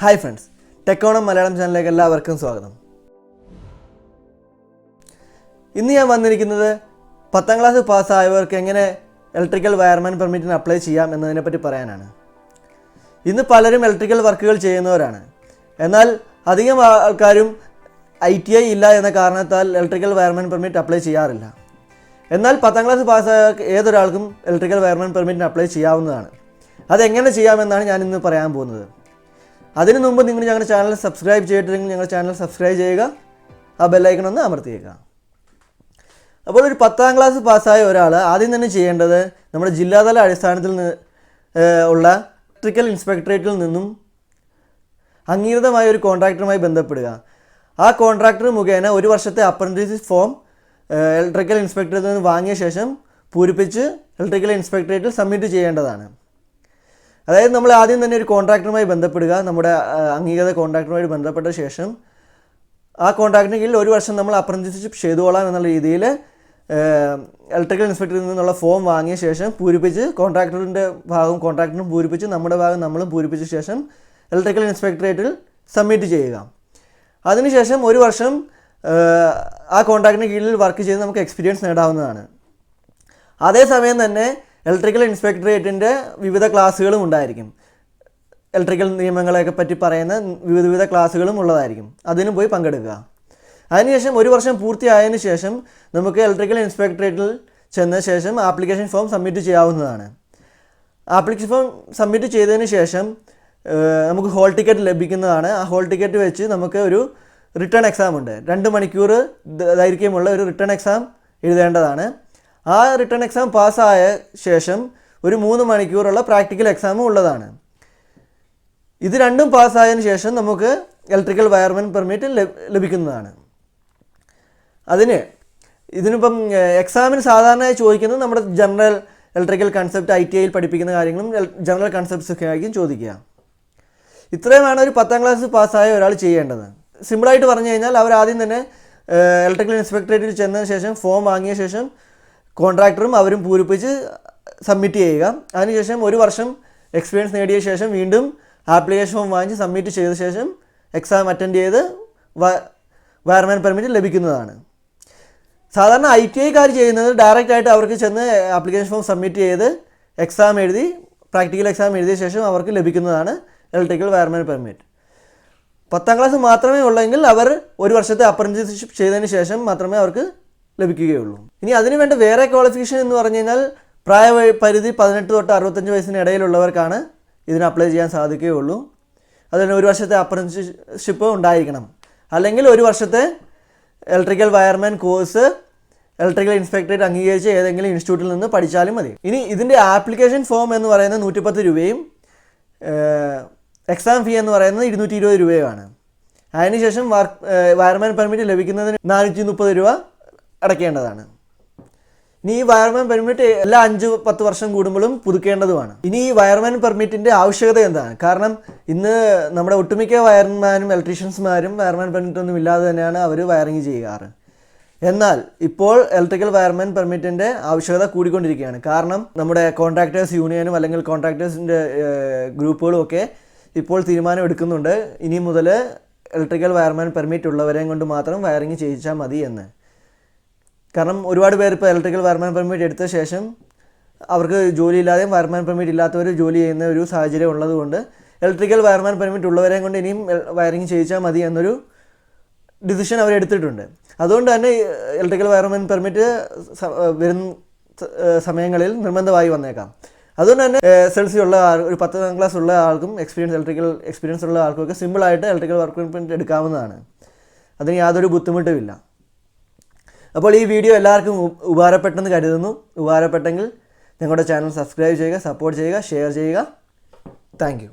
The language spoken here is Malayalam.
ഹായ് ഫ്രണ്ട്സ് ടെക്കോണം മലയാളം ചാനലിലേക്ക് എല്ലാവർക്കും സ്വാഗതം. ഇന്ന് ഞാൻ വന്നിരിക്കുന്നത് പത്താം ക്ലാസ് പാസ്സായവർക്ക് എങ്ങനെ ഇലക്ട്രിക്കൽ വയർമാൻ പെർമിറ്റിന് അപ്ലൈ ചെയ്യാം എന്നതിനെപ്പറ്റി പറയാനാണ്. ഇന്ന് പലരും ഇലക്ട്രിക്കൽ വർക്കുകൾ ചെയ്യുന്നവരാണ്. എന്നാൽ അധികം ആൾക്കാരും ഐ ടി ഐ ഇല്ല എന്ന കാരണത്താൽ ഇലക്ട്രിക്കൽ വയർമാൻ പെർമിറ്റ് അപ്ലൈ ചെയ്യാറില്ല. എന്നാൽ പത്താം ക്ലാസ് പാസ്സായ ഏതൊരാൾക്കും ഇലക്ട്രിക്കൽ വയർമാൻ പെർമിറ്റിന് അപ്ലൈ ചെയ്യാവുന്നതാണ്. അതെങ്ങനെ ചെയ്യാമെന്നാണ് ഞാൻ ഇന്ന് പറയാൻ പോകുന്നത്. അതിനു മുമ്പ് നിങ്ങൾ ഞങ്ങളുടെ ചാനൽ സബ്സ്ക്രൈബ് ചെയ്തിട്ടില്ലെങ്കിൽ ഞങ്ങളുടെ ചാനൽ സബ്സ്ക്രൈബ് ചെയ്യുക ആ ബെല്ലൈക്കൺ ഒന്ന് അമർത്തിയേക്കുക അപ്പോൾ ഒരു പത്താം ക്ലാസ് പാസ്സായ ഒരാൾ ആദ്യം തന്നെ ചെയ്യേണ്ടത് നമ്മുടെ ജില്ലാതല അടിസ്ഥാനത്തിൽ ഉള്ള ഇലക്ട്രിക്കൽ ഇൻസ്പെക്ടറേറ്റിൽ നിന്നും അംഗീകൃതമായ ഒരു കോൺട്രാക്ടറുമായി ബന്ധപ്പെടുക. ആ കോൺട്രാക്ടർ മുഖേന ഒരു വർഷത്തെ അപ്രന്റീസ് ഫോം ഇലക്ട്രിക്കൽ ഇൻസ്പെക്ടറേറ്റിൽ നിന്ന് വാങ്ങിയ ശേഷം പൂരിപ്പിച്ച് ഇലക്ട്രിക്കൽ ഇൻസ്പെക്ടറേറ്റിൽ സബ്മിറ്റ് ചെയ്യേണ്ടതാണ്. അതായത് നമ്മൾ ആദ്യം തന്നെ ഒരു കോൺട്രാക്ടറുമായി ബന്ധപ്പെടുക നമ്മുടെ അംഗീകൃത കോൺട്രാക്ടറുമായി ബന്ധപ്പെട്ട ശേഷം ആ കോൺട്രാക്ടിന് കീഴിൽ ഒരു വർഷം നമ്മൾ അപ്രന്റീസ്ഷിപ്പ് ചെയ്തുകൊള്ളാം എന്നുള്ള രീതിയിൽ ഇലക്ട്രിക്കൽ ഇൻസ്പെക്ടറിൽ നിന്നുള്ള ഫോം വാങ്ങിയ ശേഷം പൂരിപ്പിച്ച് കോൺട്രാക്ടറിന്റെ ഭാഗം കോൺട്രാക്ടറും പൂരിപ്പിച്ച് നമ്മുടെ ഭാഗം നമ്മളും പൂരിപ്പിച്ച ശേഷം ഇലക്ട്രിക്കൽ ഇൻസ്പെക്ടറേറ്റിൽ സബ്മിറ്റ് ചെയ്യുക. അതിനുശേഷം ഒരു വർഷം ആ, കോൺട്രാക്ടിന് കീഴിൽ വർക്ക് ചെയ്ത് നമുക്ക് എക്സ്പീരിയൻസ് നേടാവുന്നതാണ്. അതേസമയം തന്നെ ഇലക്ട്രിക്കൽ ഇൻസ്പെക്ടറേറ്റിന്റെ വിവിധ ക്ലാസ്സുകളും ഉണ്ടായിരിക്കും. ഇലക്ട്രിക്കൽ നിയമങ്ങളെയൊക്കെ പറ്റി പറയുന്ന വിവിധ വിവിധ ക്ലാസ്സുകളും ഉള്ളതായിരിക്കും. അതിനും പോയി പങ്കെടുക്കുക. അതിനുശേഷം ഒരു വർഷം പൂർത്തിയായതിനു ശേഷം നമുക്ക് ഇലക്ട്രിക്കൽ ഇൻസ്പെക്ടറേറ്റിൽ ചെന്ന ശേഷം ആപ്ലിക്കേഷൻ ഫോം സബ്മിറ്റ് ചെയ്യാവുന്നതാണ്. ആപ്ലിക്കേഷൻ ഫോം സബ്മിറ്റ് ചെയ്തതിന് ശേഷം നമുക്ക് ഹോൾ ടിക്കറ്റ് ലഭിക്കുന്നതാണ്. ആ ഹോൾ ടിക്കറ്റ് വെച്ച് നമുക്ക് ഒരു റിട്ടേൺ എക്സാം ഉണ്ട്. രണ്ട് മണിക്കൂർ ദൈർഘ്യമുള്ള ഒരു റിട്ടേൺ എക്സാം എഴുതേണ്ടതാണ്. ആ റിട്ടേൺ എക്സാം പാസ്സായ ശേഷം ഒരു മൂന്ന് മണിക്കൂറുള്ള പ്രാക്ടിക്കൽ എക്സാമും ഉള്ളതാണ്. ഇത് രണ്ടും പാസ്സായതിനു ശേഷം നമുക്ക് ഇലക്ട്രിക്കൽ വയർമാൻ പെർമിറ്റ് ലഭിക്കുന്നതാണ്. അതിന് ഇതിനിപ്പം എക്സാമിന് സാധാരണയായി ചോദിക്കുന്നത് നമ്മുടെ general electrical concept I T ഐയിൽ പഠിപ്പിക്കുന്ന കാര്യങ്ങളും ജനറൽ കൺസെപ്റ്റ്സ് ഒക്കെ ആയിരിക്കും ചോദിക്കുക. ഇത്രയുമാണ് ഒരു പത്താം ക്ലാസ് പാസ്സായ ഒരാൾ ചെയ്യേണ്ടത്. സിമ്പിളായിട്ട് പറഞ്ഞു കഴിഞ്ഞാൽ അവർ ആദ്യം തന്നെ ഇലക്ട്രിക്കൽ ഇൻസ്പെക്ടറേറ്റിൽ ചെന്നതിന് ശേഷം ഫോം വാങ്ങിയ ശേഷം കോൺട്രാക്ടറും അവരും പൂരിപ്പിച്ച് സബ്മിറ്റ് ചെയ്യുക. അതിനുശേഷം ഒരു വർഷം എക്സ്പീരിയൻസ് നേടിയ ശേഷം വീണ്ടും ആപ്ലിക്കേഷൻ ഫോം വാങ്ങിച്ച് സബ്മിറ്റ് ചെയ്ത ശേഷം എക്സാം അറ്റൻഡ് ചെയ്ത് വയർമാൻ പെർമിറ്റ് ലഭിക്കുന്നതാണ്. സാധാരണ ഐ ടി ഐക്കാർ ചെയ്യുന്നത് ഡയറക്റ്റ് ആയിട്ട് അവർക്ക് ചെന്ന് ആപ്ലിക്കേഷൻ ഫോം സബ്മിറ്റ് ചെയ്ത് എക്സാം എഴുതി പ്രാക്ടിക്കൽ എക്സാം എഴുതിയ ശേഷം അവർക്ക് ലഭിക്കുന്നതാണ് ഇലക്ട്രിക്കൽ വയർമാൻ പെർമിറ്റ് പത്താം ക്ലാസ് മാത്രമേ ഉള്ളെങ്കിൽ അവർ ഒരു വർഷത്തെ അപ്രന്റീസ്ഷിപ്പ് ചെയ്തതിന് ശേഷം മാത്രമേ അവർക്ക് ലഭിക്കുകയുള്ളൂ. ഇനി അതിനുവേണ്ട വേറെ ക്വാളിഫിക്കേഷൻ എന്ന് പറഞ്ഞു കഴിഞ്ഞാൽ പ്രായ പരിധി പതിനെട്ട് തൊട്ട് അറുപത്തഞ്ച് വയസ്സിന് ഇടയിലുള്ളവർക്കാണ് ഇതിന് അപ്ലൈ ചെയ്യാൻ സാധിക്കുകയുള്ളൂ. അതിന് ഒരു വർഷത്തെ അപ്രന്റിഷിപ്പ് ഉണ്ടായിരിക്കണം. അല്ലെങ്കിൽ ഒരു വർഷത്തെ electrical wireman course electrical inspectorate അംഗീകരിച്ച ഏതെങ്കിലും ഇൻസ്റ്റിറ്റ്യൂട്ടിൽ നിന്ന് പഠിച്ചാലും മതി. ഇനി ഇതിന്റെ ആപ്ലിക്കേഷൻ ഫോം എന്ന് പറയുന്നത് നൂറ്റിപ്പത്ത് രൂപയും എക്സാം ഫീ എന്ന് പറയുന്നത് ഇരുന്നൂറ്റി ഇരുപത് രൂപയുമാണ്. അതിനുശേഷം വർക്ക് വയർമാൻ പെർമിറ്റ് ലഭിക്കുന്നതിന് നാനൂറ്റി മുപ്പത് രൂപ അടയ്ക്കേണ്ടതാണ്. ഇനി ഈ വയർമാൻ പെർമിറ്റ് എല്ലാ അഞ്ച് പത്ത് വർഷം കൂടുമ്പോഴും പുതുക്കേണ്ടതുമാണ്. ഇനി ഈ വയർമാൻ പെർമിറ്റിന്റെ ആവശ്യകത എന്താണ്? കാരണം ഇന്ന് നമ്മുടെ ഒട്ടുമിക്ക വയർമാനും ഇലക്ട്രീഷ്യൻസ്മാരും വയർമാൻ പെർമിറ്റ് ഒന്നും ഇല്ലാതെ തന്നെയാണ് അവർ വയറിങ് ചെയ്യാറ്. എന്നാൽ ഇപ്പോൾ ഇലക്ട്രിക്കൽ വയർമാൻ പെർമിറ്റിന്റെ ആവശ്യകത കൂടിക്കൊണ്ടിരിക്കുകയാണ്. കാരണം നമ്മുടെ കോൺട്രാക്ടേഴ്സ് യൂണിയനും അല്ലെങ്കിൽ കോൺട്രാക്ടേഴ്സിന്റെ ഗ്രൂപ്പുകളും ഒക്കെ ഇപ്പോൾ തീരുമാനം എടുക്കുന്നുണ്ട്. ഇനി മുതൽ ഇലക്ട്രിക്കൽ വയർമാൻ പെർമിറ്റ് ഉള്ളവരെയും കൊണ്ട് മാത്രം വയറിങ് ചെയ്യിച്ചാൽ മതി എന്ന്. കാരണം ഒരുപാട് പേർ ഇപ്പോൾ ഇലക്ട്രിക്കൽ വയർമാൻ പെർമിറ്റ് എടുത്ത ശേഷം അവർക്ക് ജോലി ഇല്ലാതെയും വയർമാൻ പെർമിറ്റ് ഇല്ലാത്തവർ ജോലി ചെയ്യുന്ന ഒരു സാഹചര്യം ഉള്ളതുകൊണ്ട് ഇലക്ട്രിക്കൽ വയർമാൻ പെർമിറ്റ് ഉള്ളവരെയും കൊണ്ട് ഇനിയും വയറിങ് ചെയ്യിച്ചാൽ മതി എന്നൊരു ഡിസിഷൻ അവർ എടുത്തിട്ടുണ്ട്. അതുകൊണ്ട് തന്നെ ഇലക്ട്രിക്കൽ വയർമാൻ പെർമിറ്റ് വരുന്ന സമയങ്ങളിൽ നിർബന്ധമായി വന്നേക്കാം. അതുകൊണ്ട് തന്നെ എസ് എൽ സി ഉള്ള ആൾ ഒരു പത്താം ക്ലാസ് ഉള്ള ആൾക്കും എക്സ്പീരിയൻസ് ഇലക്ട്രിക്കൽ എക്സ്പീരിയൻസ് ഉള്ള ആൾക്കും ആൾക്കൊക്കെ സിമ്പിളായിട്ട് ഇലക്ട്രിക്കൽ വർക്ക് പെർമിറ്റ് എടുക്കാവുന്നതാണ്. അതിന് യാതൊരു ബുദ്ധിമുട്ടുമില്ല. അപ്പോൾ ഈ വീഡിയോ എല്ലാവർക്കും ഉപകാരപ്പെട്ടെന്ന് കരുതുന്നു. ഉപകാരപ്പെട്ടെങ്കിൽ ഞങ്ങളുടെ ചാനൽ സബ്സ്ക്രൈബ് ചെയ്യുക സപ്പോർട്ട് ചെയ്യുക ഷെയർ ചെയ്യുക. താങ്ക്